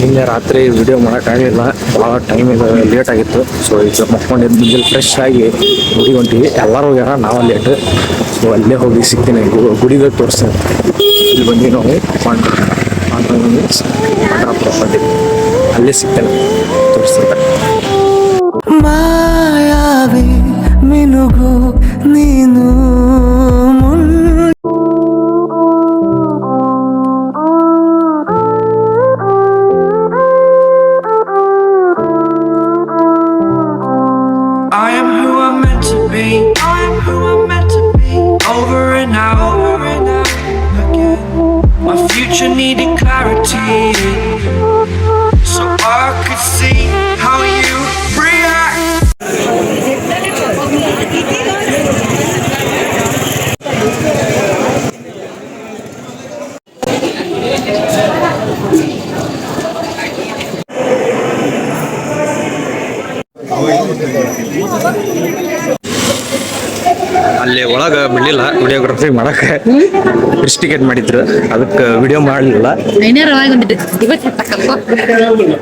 ನಿನ್ನೆ ರಾತ್ರಿ ವಿಡಿಯೋ ಮಾಡೋಕ್ಕಾಗಲಿಲ್ಲ ಭಾಳ ಟೈಮ್ ಇದು ಲೇಟ್ ಆಗಿತ್ತು. ಸೊ ಈಗ ಮಕ್ಕೊಂಡಿದ್ದು ಮುಂಜಾನೆ ಫ್ರೆಶ್ ಆಗಿ ಗುಡಿ ಹೊಂಟಿವಿ ಎಲ್ಲರೂ ಹೋಗ್ಯಾರ, ನಾವು ಲೇಟ್ ಸೊ ಅಲ್ಲೇ ಹೋಗಿ ಸಿಗ್ತೀನಿ. ಗು- ತೋರಿಸ್ತೀನಿ. ಇಲ್ಲಿ ಬಂದು ನಾವು. ಬಂದಿವಿ ಅಲ್ಲೇ ಸಿಗ್ತೇನೆ. ತೋರಿಸ್ತಾರೆ Future needed clarity, so I could see how you react. ಅಲ್ಲಿ ಒಳಗೆ ಬಿಡಲಿಲ್ಲ ವಿಡಿಯೋಗ್ರಫಿ ಮಾಡಕ್ಕೆ ಟಿಕೆಟ್ ಮಾಡಿದ್ರು. ಅದಕ್ಕೆ ವಿಡಿಯೋ ಮಾಡಲಿಲ್ಲ.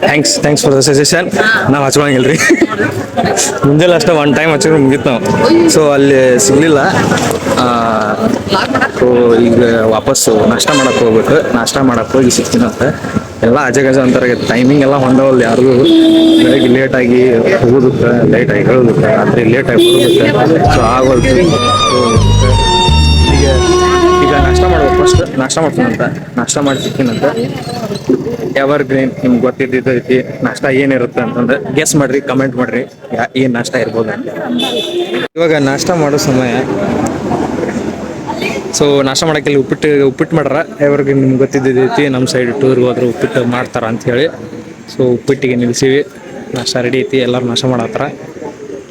Thanks thanks for the suggestion ನಾವು ಹಚ್ಕೊಳಂಗಿಲ್ಲ ರೀ ಮುಂಜಾನೆ ಅಷ್ಟೇ ಒನ್ ಟೈಮ್ ಹಚ್ಕೊಂಡು ಮುಗಿತು ನಾವು. ಸೊ ಅಲ್ಲಿ ಸಿಗಲಿಲ್ಲ. ಸೊ ಈಗ ವಾಪಸ್ಸು ನಾಷ್ಟ ಮಾಡಕ್ಕೆ ಹೋಗ್ಬೇಕು. ನಾಷ್ಟ ಮಾಡಕ್ಕೆ ಹೋಗಿ ಸಿಗ್ತೀನಂತ ಎಲ್ಲ ಅಜ ಗಜ ಅಂತಾರೆ ಟೈಮಿಂಗ್ ಎಲ್ಲ ಹೊಂದವಲ್ಲ ಯಾರಿಗೂ. ಬೆಳಗ್ಗೆ ಲೇಟಾಗಿ ಹೋಗೋದಕ್ಕೆ ಲೇಟಾಗಿ ಹೇಳೋದಕ್ಕೆ ರಾತ್ರಿ ಲೇಟಾಗಿ ಬರೋದಕ್ಕೆ ಸೊ ಆಗೋದು ನಾಷ್ಟ ಮಾಡ್ತೀನಂತ. ನಾಷ್ಟ ಮಾಡಿ ಸಿಕ್ಕಿನಂತ. ಎವರ್ ಗ್ರೀನ್ ನಿಮ್ಗೆ ಗೊತ್ತಿದ್ದಿದ್ದು ಐತಿ ನಾಷ್ಟ ಏನಿರುತ್ತೆ ಅಂತಂದ್ರೆ ಗೆಸ್ ಮಾಡ್ರಿ ಕಮೆಂಟ್ ಮಾಡ್ರಿ, ಯಾ- ಏನ್ ನಾಷ್ಟ ಇರ್ಬೋದು ಅಂತ. ಇವಾಗ ನಾಷ್ಟ ಮಾಡೋ ಸಮಯ. ಸೊ ನಾಷ್ಟ ಇಲ್ಲಿ ಉಪ್ಪಿಟ್ಟು ಉಪ್ಪಿಟ್ಟು ಮಾಡ್ರ ಎವರ್ ಗ್ರೀನ್ ನಿಮ್ಗೆ ಗೊತ್ತಿದ್ದ ರೀತಿ ನಮ್ಮ ಸೈಡ್ ಟೂರ್ಗೆ ಹೋದ್ರೆ ಉಪ್ಪಿಟ್ಟು ಮಾಡ್ತಾರ ಅಂತ ಹೇಳಿ. ಸೊ ಉಪ್ಪಿಟ್ಟಿಗೆ ನಿಲ್ಸಿವಿ. ನಾಷ್ಟ ರೆಡಿ ಐತಿ. ಎಲ್ಲರೂ ನಾಷ್ಟ ಮಾಡತ್ತಾರ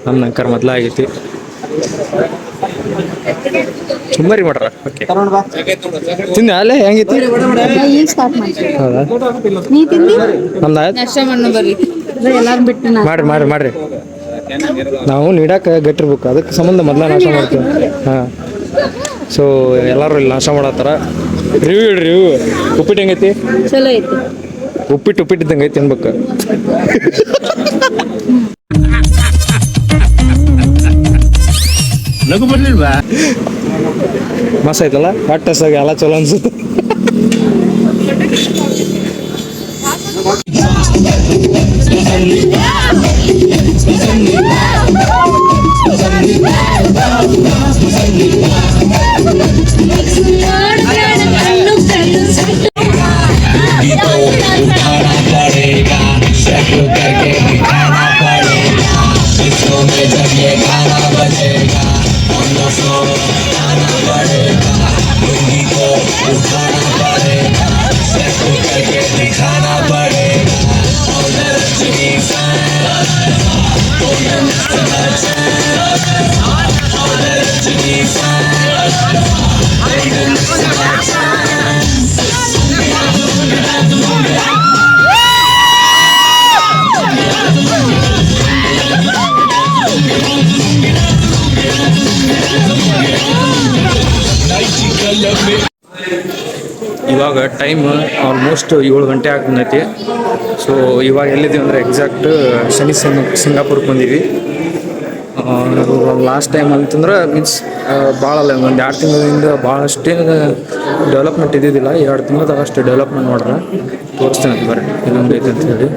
ನಮ್ಮ ನಂಕರ್ ಮೊದ್ಲ ಆಗೈತಿ ಚುಮ್ಮರಿ ಮಾಡ್ರ ಓಕೆ ತಿಂದ ಅಲ್ಲೇ ಹೆಂಗೈತಿ ಈಗ ಸ್ಟಾರ್ಟ್ ಮಾಡಿ ಹೌದಾ? ನೀ ತಿಂದಿ? ನಮ್ದು ಆಯ್ತು. ನಾಷ್ಟ ಮಣ್ಣು ಬರ್ರಿ ಎಲ್ಲಾರು ಬಿಟ್ಟು ಮಾಡ್ರಿ ಮಾಡ್ರಿ ಮಾಡ್ರಿ. ನಾವು ನೀಡಾಕ ಗಟ್ಟಿರ್ಬೇಕು ಅದಕ್ಕೆ ಸಂಬಂಧ ಮೊದಲ ನಾಶ ಮಾಡ್ತೀವಿ. ಹಾಂ. ಸೊ ಎಲ್ಲರೂ ಇಲ್ಲಿ ನಾಶ ಮಾಡತ್ತಾರ. ರಿವ್ಯೂ ಇಡ್ರಿ ರಿವ್ಯೂ ಉಪ್ಪಿಟ್ಟು ಹೆಂಗೈತಿ? ಚಲೋ ಐತಿ. ಉಪ್ಪಿಟ್ಟು ಉಪ್ಪಿಟ್ಟು ಇದ್ದಂಗೆ ಐತಿ ಅನ್ಬೇಕು ನಗು ಬರ್ಲಿಲ್ವಾ? ಮಸ್ತ್ ಹೊಟ್ಟೆ ಆಗಿ ಎಲ್ಲ ಚಲೋ ಅನ್ಸುತ್ತೆ. Música ಇವಾಗ ಟೈಮ್ ಆಲ್ಮೋಸ್ಟ್ ಏಳು ಗಂಟೆ ಆಗ್ತೈತಿ. ಸೊ ಇವಾಗ ಎಲ್ಲಿದ್ದೀವಿ ಅಂದರೆ ಎಕ್ಸಾಕ್ಟ್ ಶನಿ ಸಿಂಗ್, ಸಿಂಗಾಪುರಕ್ಕೆ ಬಂದೀವಿ ಲಾಸ್ಟ್ ಟೈಮ್ ಅಂತಂದ್ರೆ ಮೀನ್ಸ್ ಭಾಳ ಒಂದು ಎರಡು ತಿಂಗಳಿಂದ ಭಾಳಷ್ಟೇ ಡೆವಲಪ್ಮೆಂಟ್ ಇದ್ದಿದ್ದಿಲ್ಲ. ಎರಡು ತಿಂಗಳದಾಗ ಅಷ್ಟು ಡೆವಲಪ್ಮೆಂಟ್ ಮಾಡ್ರೆ ತೋರಿಸ್ತೇನೆ ಬರ್ರಿ, ಇನ್ನೊಂದು ಐತೆ ಅಂತ ಹೇಳಿ.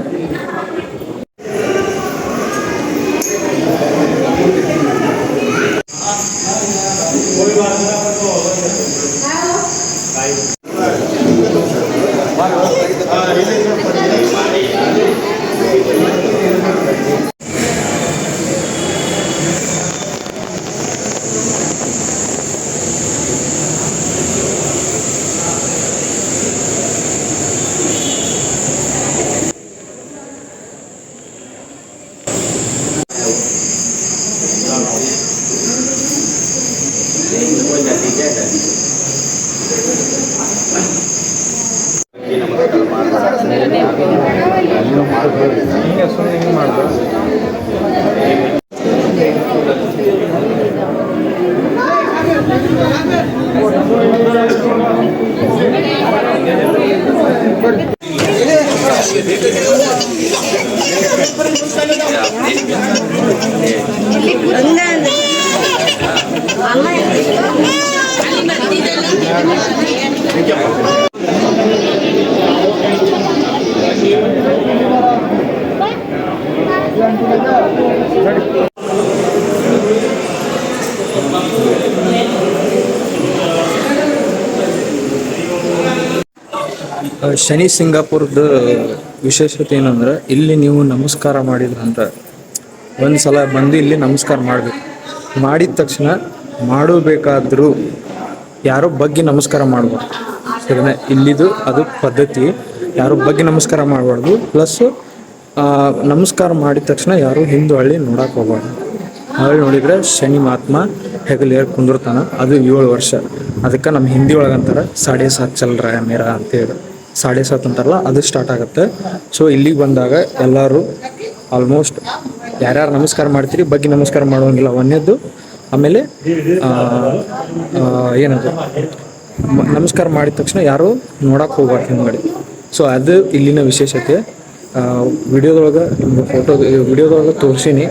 நீங்கள் சொன்னீங்க ಶನಿ ಸಿಂಗಾಪುರದ ವಿಶೇಷತೆ ಏನಂದ್ರೆ ಇಲ್ಲಿ ನೀವು ನಮಸ್ಕಾರ ಮಾಡಿದ್ರಂತ ಒಂದು ಸಲ ಬಂದು ಇಲ್ಲಿ ನಮಸ್ಕಾರ ಮಾಡಬೇಕು. ಮಾಡಿದ ತಕ್ಷಣ ಮಾಡಬೇಕಾದ್ರೂ ಯಾರೋ ಬಗ್ಗೆ ನಮಸ್ಕಾರ ಮಾಡಬಾರ್ದು. ಸರಿನಾ? ಇಲ್ಲಿದು ಅದು ಪದ್ಧತಿ. ಯಾರೋ ಬಗ್ಗೆ ನಮಸ್ಕಾರ ಮಾಡಬಾರ್ದು. ಪ್ಲಸ್ ನಮಸ್ಕಾರ ಮಾಡಿದ ತಕ್ಷಣ ಯಾರು ಹಿಂದೂ ಹಳ್ಳಿ ನೋಡಕ್ಕೆ ಹೋಗ್ಬಾರ್ದು. ಹಳ್ಳಿ ನೋಡಿದರೆ ಶನಿ ಮಹಾತ್ಮ ಹೆಗಲು ಏರ್ ಕುಂದಿರ್ತಾನ, ಅದು ಏಳು ವರ್ಷ. ಅದಕ್ಕೆ ನಮ್ಮ ಹಿಂದಿ ಒಳಗೆ ಅಂತಾರೆ, ಸಾಡೆ ಸಾತ್ ಚಲ್ ರ ಮೇರ ಅಂತೇಳಿ ಸಾಡೆ ಸಾತ್ ಅಂತಾರಲ್ಲ, ಅದು ಸ್ಟಾರ್ಟ್ ಆಗುತ್ತೆ. ಸೊ ಇಲ್ಲಿಗೆ ಬಂದಾಗ ಎಲ್ಲರೂ ಆಲ್ಮೋಸ್ಟ್ ಯಾರ್ಯಾರು ನಮಸ್ಕಾರ ಮಾಡ್ತೀರಿ, ಬಗ್ಗೆ ನಮಸ್ಕಾರ ಮಾಡುವಂಗಿಲ್ಲ ಒಂದೇದ್ದು ಆಮೇಲೆ ಏನದು? ನಮಸ್ಕಾರ ಮಾಡಿದ ತಕ್ಷಣ ಯಾರು ನೋಡಕ್ಕೆ ಹೋಗ್ಬಾರ್ದು ಹಿಂದ್ಗಡೆ. ಸೊ ಅದು ಇಲ್ಲಿನ ವಿಶೇಷತೆ. ವಿಡಿಯೋದೊಳಗೆ, ನಿಮ್ಮ ಫೋಟೋ ವಿಡಿಯೋದೊಳಗೆ ತೋರಿಸೀನಿ.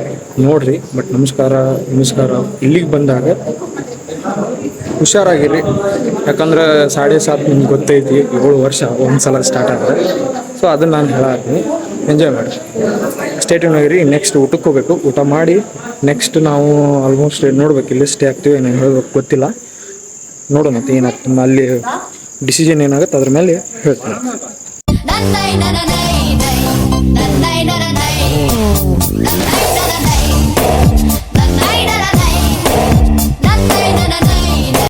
ನೋಡ್ರಿ ಬಟ್ ನಮಸ್ಕಾರ ನಮಸ್ಕಾರ. ಇಲ್ಲಿಗೆ ಬಂದಾಗ ಹುಷಾರಾಗಿರಿ ಯಾಕಂದ್ರೆ ಸಾಡೆ ಸಾತ್ ನಿಮ್ಗೆ ಗೊತ್ತೈತಿ, ಏಳು ವರ್ಷ ಒಂದು ಸಲ ಸ್ಟಾರ್ಟ್ ಆಗಿದೆ ಸೊ ಅದನ್ನು ನಾನು ಹೇಳತ್ತೀನಿ. ಎಂಜಾಯ್ ಮಾಡಿ ಸ್ಟೇಟ್ ಆಗಿರಿ. ನೆಕ್ಸ್ಟ್ ಊಟಕ್ಕೆ ಹೋಗ್ಬೇಕು. ಊಟ ಮಾಡಿ ನೆಕ್ಸ್ಟ್ ನಾವು ಆಲ್ಮೋಸ್ಟ್ ನೋಡ್ಬೇಕು, ಇಲ್ಲಿ ಸ್ಟೇ ಆಗ್ತೀವಿ, ಏನು ಹೇಳ್ಬೇಕು ಗೊತ್ತಿಲ್ಲ. ನೋಡೋಣ ಮತ್ತೆ ಏನಾಗ್ತದೆ. ಅಲ್ಲಿ ಡಿಸಿಷನ್ ಏನಾಗುತ್ತೆ, ಅದ್ರ ಮೇಲೆ ಹೇಳ್ತೀನಿ. Whoa.